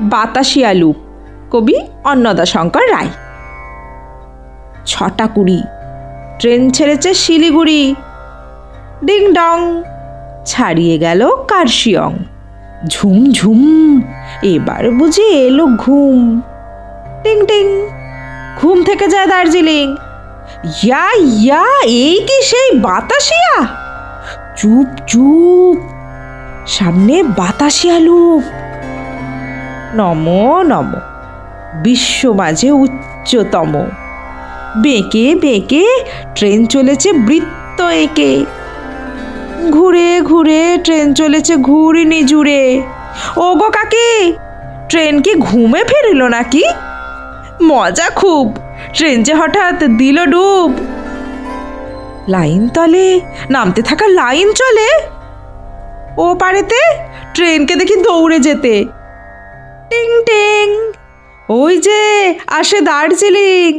Batasia loop কবি অন্নদাশঙ্কর রায়। ছটা কুড়ি, ট্রেন ছেড়েছে শিলিগুড়ি। ডিং ডং ছাড়িয়ে গেল কার্শিয়ং। ঝুম ঝুম, এবার বুঝি এলো ঘুম। টিং টিং ঘুম থেকে যায় দার্জিলিং। ইয়া ইয়া, এই কি সেই বাতাসিয়া? চুপ চুপ, সামনে বাতাসিয়া লুপ নম নম। বিশ্ব মাঝে উচ্চতম। বেঁকে বেঁকে ট্রেন চলেছে বৃত্ত এঁকে। ঘুরে ঘুরে ট্রেন চলেছে ঘুরিনি জুড়ে। ও গো কাকি, ট্রেন কি ঘুমে ফিরল নাকি? মজা খুব, ট্রেন যে হঠাৎ দিল ডুব। লাইন তলে, নামতে থাকা লাইন চলে। ও পারেতে ট্রেনকে দেখি দৌড়ে যেতে। টিং। ওই যে আসে দার্জিলিং।